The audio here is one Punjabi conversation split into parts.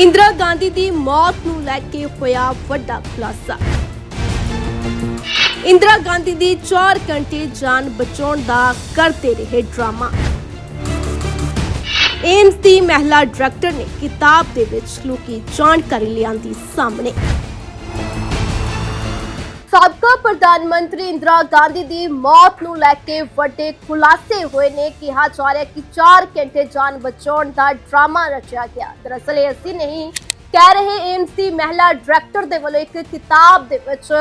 ਇੰਦਰਾ ਗਾਂਧੀ ਦੀ ਮੌਤ ਨੂੰ ਲੈ ਕੇ ਹੋਇਆ ਵੱਡਾ ਖੁਲਾਸਾ। ਇੰਦਰਾ ਗਾਂਧੀ ਦੀ 4 ਘੰਟੇ ਜਾਨ ਬਚਾਉਣ ਦਾ ਕਰਦੇ ਰਹੇ ਡਰਾਮਾ। ਏਮਸ ਦੀ ਮਹਿਲਾ ਡਾਇਰੈਕਟਰ ਨੇ ਕਿਤਾਬ ਦੇ ਵਿੱਚ ਲੁਕੀ ਜਾਣਕਾਰੀ ਲਿਆਂਦੀ ਸਾਹਮਣੇ। ਸਾਬਕਾ ਪ੍ਰਧਾਨ ਮੰਤਰੀ ਇੰਦਰਾ ਗਾਂਧੀ ਦੀ ਮੌਤ ਨੂੰ ਲੈ ਕੇ ਵੱਡੇ ਖੁਲਾਸੇ ਹੋਏ ਨੇ। ਕਿਹਾ ਜਾ ਰਿਹਾ ਕਿ 4 ਘੰਟੇ ਜਾਨ ਬਚਾਉਣ ਦਾ ਡਰਾਮਾ ਰਚਿਆ ਗਿਆ। ਦਰਅਸਲ ਇਹ ਅਸੀਂ ਨਹੀਂ ਕਹਿ ਰਹੇ। ਏਮਸ ਦੀ ਮਹਿਲਾ ਡਾਇਰੈਕਟਰ ਦੇ ਵੱਲੋਂ ਇੱਕ ਕਿਤਾਬ ਦੇ ਵਿੱਚ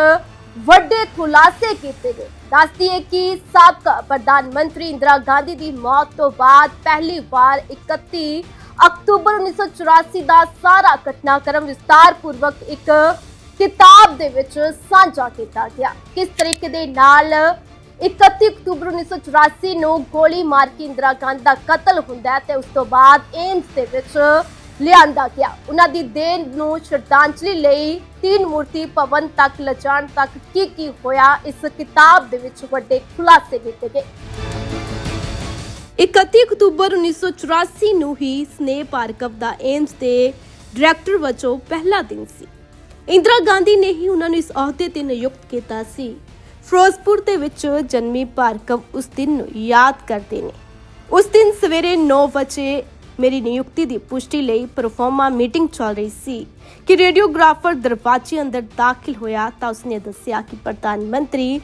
ਵੱਡੇ ਖੁਲਾਸੇ ਕੀਤੇ ਗਏ। ਦੱਸਦੀ ਹੈ ਕਿ ਸਾਬਕਾ ਪ੍ਰਧਾਨ ਮੰਤਰੀ ਇੰਦਰਾ ਗਾਂਧੀ ਦੀ ਮੌਤ ਤੋਂ ਬਾਅਦ ਪਹਿਲੀ ਵਾਰ 31 ਅਕਤੂਬਰ 1984 ਦਾ ਸਾਰਾ ਘਟਨਾਕ੍ਰਮ ਵਿਸਤਾਰਪੂਰਵਕ ਇੱਕ ਕਿਤਾਬ ਦੇ ਵਿੱਚ ਸਾਂਝਾ ਕੀਤਾ ਗਿਆ। ਕਿਸ ਤਰੀਕੇ ਦੇ ਨਾਲ 31 ਅਕਤੂਬਰ 1984 ਨੂੰ ਗੋਲੀ ਮਾਰ ਕੇ ਇੰਦਰਾ ਗਾਂਧੀ ਦਾ ਕਤਲ ਹੁੰਦਾ ਹੈ ਤੇ ਉਸ ਤੋਂ ਬਾਅਦ ਏਮਸ ਦੇ ਵਿੱਚ ਲਿਆਂਦਾ ਗਿਆ। ਉਹਨਾਂ ਦੀ ਦੇਹ ਨੂੰ ਸ਼ਰਧਾਂਜਲੀ ਲਈ ਤੀਨ ਮੂਰਤੀ ਭਵਨ ਤੱਕ ਲਿਜਾਣ ਤੱਕ ਕੀ ਕੀ ਹੋਇਆ, ਇਸ ਕਿਤਾਬ ਦੇ ਵਿੱਚ ਵੱਡੇ ਖੁਲਾਸੇ ਕੀਤੇ ਗਏ। 31 ਅਕਤੂਬਰ 1984 ਨੂੰ ਹੀ ਸਨੇਹ ਪਾਰਕਵ ਦਾ ਏਮਸ ਦੇ ਡਾਇਰੈਕਟਰ ਵਜੋਂ ਪਹਿਲਾ ਦਿਨ ਸੀ। ਇੰਦਰਾ ਗਾਂਧੀ ਨੇ ਹੀ ਉਹਨਾਂ ਨੂੰ ਇਸ ਅਹੁਦੇ ਤੇ ਨਿਯੁਕਤ ਕੀਤਾ ਸੀ। ਫਿਰੋਜ਼ਪੁਰ ਦੇ ਵਿੱਚ ਜਨਮੀ ਭਾਰਗਵ ਉਸ ਦਿਨ ਨੂੰ ਯਾਦ ਕਰਦੇ ਨੇ। ਉਸ ਦਿਨ ਸਵੇਰੇ 9 ਵਜੇ ਮੇਰੀ ਨਿਯੁਕਤੀ ਦੀ ਪੁਸ਼ਟੀ ਲਈ ਪਰਫਾਰਮਾ ਮੀਟਿੰਗ ਚੱਲ ਰਹੀ ਸੀ ਕਿ ਰੇਡੀਓਗ੍ਰਾਫਰ ਦਰਵਾਜ਼ੇ ਅੰਦਰ ਦਾਖਲ ਹੋਇਆ ਤਾਂ ਉਸਨੇ ਦੱਸਿਆ ਕਿ ਪ੍ਰਧਾਨ ਮੰਤਰੀ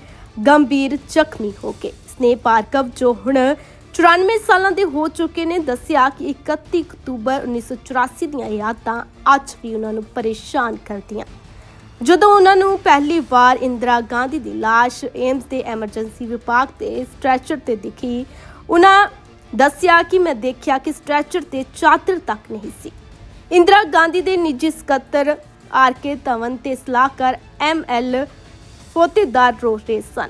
ਗੰਭੀਰ ਜ਼ਖਮੀ ਹੋ ਗਏ। ਸਨੇਹ ਭਾਰਗਵ ਜੋ ਹੁਣ 94 ਸਾਲਾਂ ਦੇ ਹੋ ਚੁੱਕੇ ਨੇ ਦੱਸਿਆ ਕਿ 31 ਅਕਤੂਬਰ 1984 ਦੀਆਂ ਯਾਦਾਂ ਅੱਜ ਵੀ ਉਹਨਾਂ ਨੂੰ ਪਰੇਸ਼ਾਨ ਕਰਦੀਆਂ। ਜਦੋਂ ਉਹਨਾਂ ਨੂੰ ਪਹਿਲੀ ਵਾਰ ਇੰਦਰਾ ਗਾਂਧੀ ਦੀ ਲਾਸ਼ ਏਮਸ ਦੇ ਐਮਰਜੈਂਸੀ ਵਿਭਾਗ ਦੇ ਸਟ੍ਰੈਚਰ ਤੇ ਦਿਖੀ, ਉਹਨਾਂ ਦੱਸਿਆ ਕਿ ਮੈਂ ਦੇਖਿਆ ਕਿ ਸਟ੍ਰੈਚਰ ਤੇ ਚਾਦਰ ਤੱਕ ਨਹੀਂ ਸੀ। ਇੰਦਰਾ ਗਾਂਧੀ ਦੇ ਨਿੱਜੀ ਸਕੱਤਰ ਆਰ ਕੇ ਧਵਨ ਤੇ ਸਲਾਹਕਾਰ ਐਮ ਐਲ ਫੋਤੇਦਾਰ ਰੋ ਰਹੇ ਸਨ।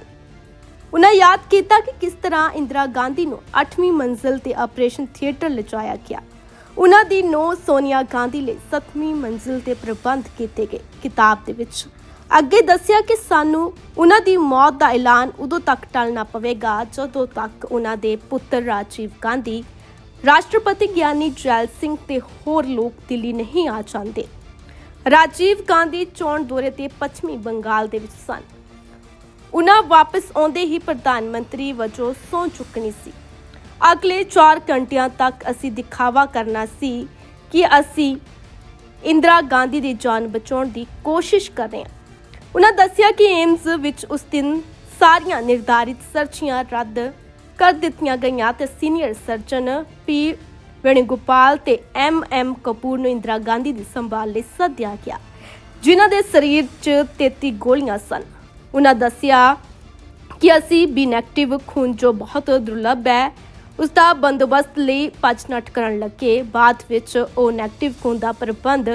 ਉਹਨਾਂ ਯਾਦ ਕੀਤਾ ਕਿ ਕਿਸ ਤਰ੍ਹਾਂ ਇੰਦਰਾ ਗਾਂਧੀ ਨੂੰ 8ਵੀਂ ਮੰਜ਼ਲ ਤੇ ਆਪਰੇਸ਼ਨ ਥੀਏਟਰ ਲਿਜਾਇਆ ਗਿਆ। ਉਹਨਾਂ ਦੀ ਨੋ ਸੋਨੀਆ ਗਾਂਧੀ ਲਈ 7ਵੀਂ ਮੰਜ਼ਿਲ ਤੇ ਪ੍ਰਬੰਧ ਕੀਤੇ ਗਏ ਕਿਤਾਬ ਦੇ ਵਿੱਚ। ਅੱਗੇ ਦੱਸਿਆ ਕਿ ਸਾਨੂੰ ਉਹਨਾਂ ਦੀ ਮੌਤ ਦਾ ਐਲਾਨ ਉਦੋਂ ਤੱਕ ਟਲਣਾ ਪਵੇਗਾ ਜਦੋਂ ਤੱਕ ਉਹਨਾਂ ਦੇ ਪੁੱਤਰ ਰਾਜੀਵ ਗਾਂਧੀ, ਰਾਸ਼ਟਰਪਤੀ ਗਿਆਨੀ ਜੈਲ ਸਿੰਘ ਤੇ ਹੋਰ ਲੋਕ ਦਿੱਲੀ ਨਹੀਂ ਆ ਜਾਂਦੇ। ਰਾਜੀਵ ਗਾਂਧੀ ਚੋਣ ਦੌਰੇ ਤੇ ਪੱਛਮੀ ਬੰਗਾਲ ਦੇ ਵਿੱਚ ਸਨ। ਉਹਨਾਂ ਵਾਪਸ ਆਉਂਦੇ ਹੀ ਪ੍ਰਧਾਨ ਮੰਤਰੀ ਵਜੋਂ ਸਹੁੰ ਚੁੱਕਣੀ ਸੀ। ਅਗਲੇ 4 ਘੰਟਿਆਂ ਤੱਕ ਅਸੀਂ ਦਿਖਾਵਾ ਕਰਨਾ ਸੀ ਕਿ ਅਸੀਂ ਇੰਦਰਾ ਗਾਂਧੀ ਦੀ ਜਾਨ ਬਚਾਉਣ ਦੀ ਕੋਸ਼ਿਸ਼ ਕਰ ਰਹੇ ਹਾਂ। ਉਹਨਾਂ ਦੱਸਿਆ ਕਿ ਏਮਸ ਵਿੱਚ ਉਸ ਦਿਨ ਸਾਰੀਆਂ ਨਿਰਧਾਰਿਤ ਸਰਚੀਆਂ ਰੱਦ ਕਰ ਦਿੱਤੀਆਂ ਗਈਆਂ ਤੇ ਸੀਨੀਅਰ ਸਰਜਨ ਪੀ ਵੇਣੂਗੋਪਾਲ ਤੇ ਐਮ ਐਮ ਕਪੂਰ ਨੂੰ ਇੰਦਰਾ ਗਾਂਧੀ ਦੀ ਸੰਭਾਲ ਲਈ ਸੱਦਿਆ ਗਿਆ, ਜਿਨ੍ਹਾਂ ਦੇ ਸਰੀਰ 'ਚ 33 ਗੋਲੀਆਂ ਸਨ। ਉਹਨਾਂ ਦੱਸਿਆ ਕਿ ਅਸੀਂ ਬੀ ਨੈਗੇਟਿਵ ਖੂਨ ਜੋ ਬਹੁਤ ਦੁਰਲੱਭ ਹੈ ਉਸ ਦਾ ਬੰਦੋਬਸਤ ਲਈ ਭੱਜ ਨੱਠ ਕਰਨ ਲੱਗੇ। ਬਾਅਦ ਵਿੱਚ ਉਹ ਨੈਗੇਟਿਵ ਖੂਨ ਦਾ ਪ੍ਰਬੰਧ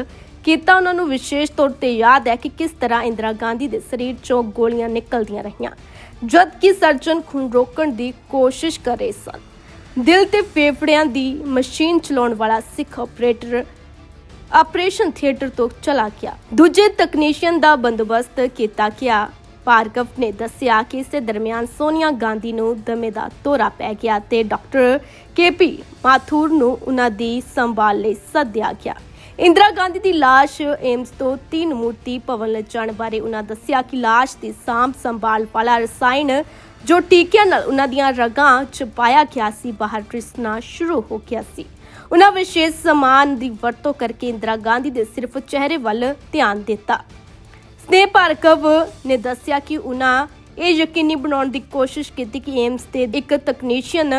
ਕੀਤਾ। ਉਹਨਾਂ ਨੂੰ ਵਿਸ਼ੇਸ਼ ਤੌਰ ਤੇ ਯਾਦ ਹੈ ਕਿ ਕਿਸ ਤਰ੍ਹਾਂ ਇੰਦਰਾ ਗਾਂਧੀ ਦੇ ਸਰੀਰ 'ਚੋਂ ਗੋਲੀਆਂ ਨਿਕਲਦੀਆਂ ਰਹੀਆਂ ਜਦ ਕਿ ਸਰਜਨ ਖੂਨ ਰੋਕਣ ਦੀ ਕੋਸ਼ਿਸ਼ ਕਰ ਰਹੇ ਸਨ। ਦਿਲ ਤੇ ਫੇਫੜਿਆਂ ਦੀ ਮਸ਼ੀਨ ਚਲਾਉਣ ਵਾਲਾ ਸਿੱਖ ਆਪਰੇਟਰ, ਆਪਰੇਸ਼ਨ ਥੀਏਟਰ ਤੋਂ ਚਲਾ ਗਿਆ। ਦੂਜੇ ਤਕਨੀਸ਼ੀਅਨ ਦਾ ਬੰਦੋਬਸਤ ਕੀਤਾ ਗਿਆ। ਭਾਰਗਵ ਨੇ ਦੱਸਿਆ ਕਿ ਇਸੇ ਦਰਮਿਆਨ ਸੋਨੀਆ ਗਾਂਧੀ ਨੂੰ ਦਮੇ ਦਾ ਦੌਰਾ ਪੈ ਗਿਆ ਤੇ ਡਾਕਟਰ ਕੇਪੀ ਮਾਥੁਰ ਨੂੰ ਉਹਨਾਂ ਦੀ ਸੰਭਾਲ ਲਈ ਸੱਦਿਆ ਗਿਆ। ਇੰਦਰਾ ਗਾਂਧੀ ਦੀ ਲਾਸ਼ ਏਮਸ ਤੋਂ ਤੀਨ ਮੂਰਤੀ ਭਵਨ ਲਿਜਾਣ ਬਾਰੇ ਉਹਨਾਂ ਦੱਸਿਆ ਕਿ ਲਾਸ਼ ਦੀ ਸਾਂਭ ਸੰਭਾਲ ਵਾਲਾ ਰਸਾਇਣ ਜੋ ਟੀਕਿਆਂ ਨਾਲ ਉਹਨਾਂ ਦੀਆਂ ਰਗਾਂ ਚ ਪਾਇਆ ਗਿਆ ਸੀ, ਬਾਹਰ ਰਿਸਣਾ ਸ਼ੁਰੂ ਹੋ ਗਿਆ ਸੀ। ਉਹਨਾਂ ਵਿਸ਼ੇਸ਼ ਸਮਾਨ ਦੀ ਵਰਤੋਂ ਕਰਕੇ ਇੰਦਰਾ ਗਾਂਧੀ ਦੇ ਸਿਰਫ ਚਿਹਰੇ ਵੱਲ ਧਿਆਨ ਦਿੱਤਾ। ਸਨੇਹ ਭਾਰਗਵ ਨੇ ਦੱਸਿਆ ਕਿ ਉਹਨਾਂ ਇਹ ਯਕੀਨੀ ਬਣਾਉਣ ਦੀ ਕੋਸ਼ਿਸ਼ ਕੀਤੀ ਕਿ ਏਮਸ ਦੇ ਇੱਕ ਤਕਨੀਸ਼ੀਅਨ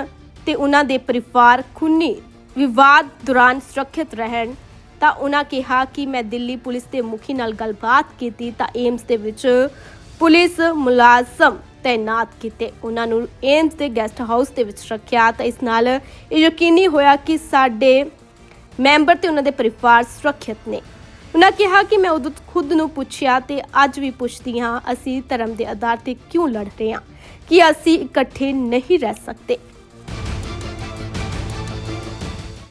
ਤੇ ਉਹਨਾਂ ਦੇ ਪਰਿਵਾਰ ਖੂਨੀ ਵਿਵਾਦ ਦੌਰਾਨ ਸੁਰੱਖਿਅਤ ਰਹਿਣ। ਤਾਂ ਉਹਨਾਂ ਕਿਹਾ ਕਿ ਮੈਂ ਦਿੱਲੀ ਪੁਲਿਸ ਦੇ ਮੁਖੀ ਨਾਲ ਗੱਲਬਾਤ ਕੀਤੀ ਤਾਂ ਏਮਸ ਦੇ ਵਿੱਚ ਪੁਲਿਸ ਮੁਲਾਜ਼ਮ ਤਾਇਨਾਤ ਕੀਤੇ। ਉਹਨਾਂ ਨੂੰ ਏਮਸ ਦੇ ਗੈਸਟ ਹਾਊਸ ਦੇ ਵਿੱਚ ਰੱਖਿਆ ਤਾਂ ਇਸ ਨਾਲ ਇਹ ਯਕੀਨੀ ਹੋਇਆ ਕਿ ਸਾਡੇ ਮੈਂਬਰ ਤੇ ਉਹਨਾਂ ਦੇ ਪਰਿਵਾਰ ਸੁਰੱਖਿਅਤ ਨੇ। ਉਹਨਾਂ ਕਿਹਾ ਕਿ ਮੈਂ ਉਦੋਂ ਖੁਦ ਨੂੰ ਪੁੱਛਿਆ ਤੇ ਅੱਜ ਵੀ ਪੁੱਛਦੀ ਹਾਂ, ਅਸੀਂ ਧਰਮ ਦੇ ਆਧਾਰ ਤੇ ਕਿਉਂ ਲੜ ਰਹੇ ਹਾਂ? ਕਿ ਅਸੀਂ ਇਕੱਠੇ ਨਹੀਂ ਰਹਿ ਸਕਦੇ।